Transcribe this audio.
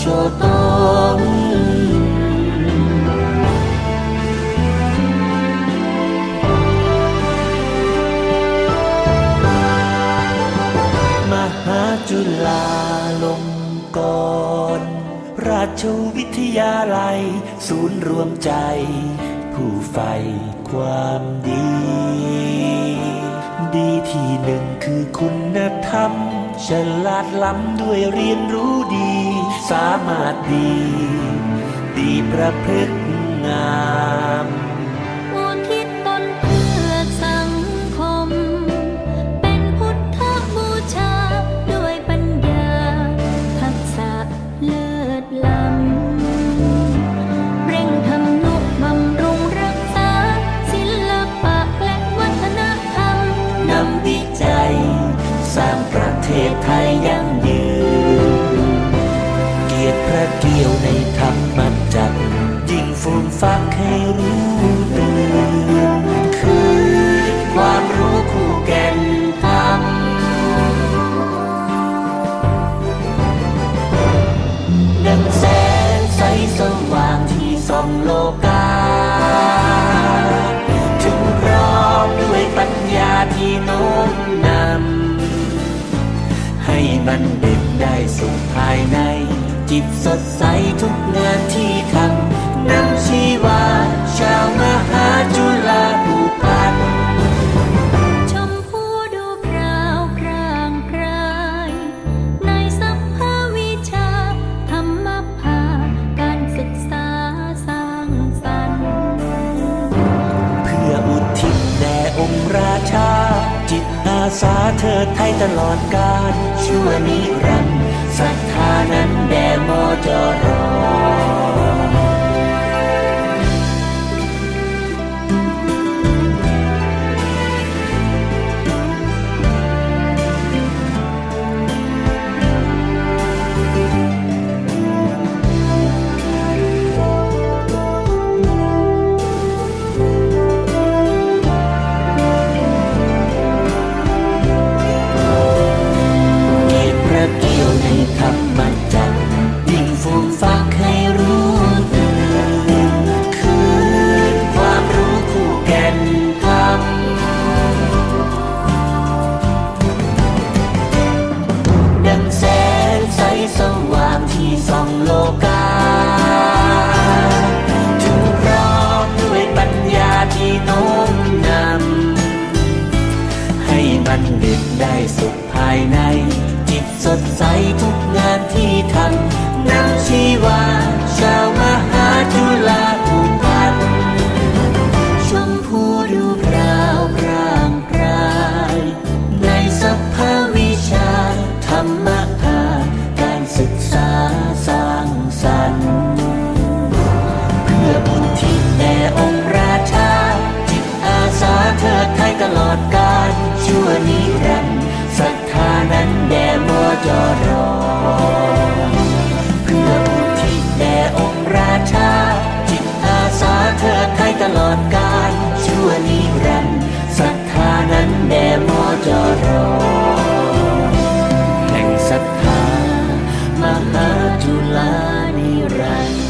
cho tóm จุฬาลงกรณราชวิทยาลัย ศูนย์รวมใจ ผู้ใฝ่ความดี ดีที่หนึ่งคือคุณธรรม ฉลาดล้ำด้วยเรียนรู้ดี สามารถดี ดีประพฤติงาม ตสดใสทุกงานที่ทำนำชีวา ชาวมหาจุฬาภูพันธ์ชมพูดูพราวพรางพราย ในสัพพวิชา ธรรมภาการศึกษาสร้างสรรค์เพื่ออุทิศแด่องค์ราชา จิตอาสาเธอไทยตลอดกาลชั่วนิรันดร์ ศรัทธานั้น มันเด่นได้สุขภายใน จิตสดใสทุกงานที่ทำนำชีวา จรอเพื่ออุที่แด่องค์ราชา จิตอาสาเธอไทยตลอดกาลชั่วนิรันดร์ศรัทธานั้นแด่มอจรแห่งศรัทธามหาจุฬนิรันดร์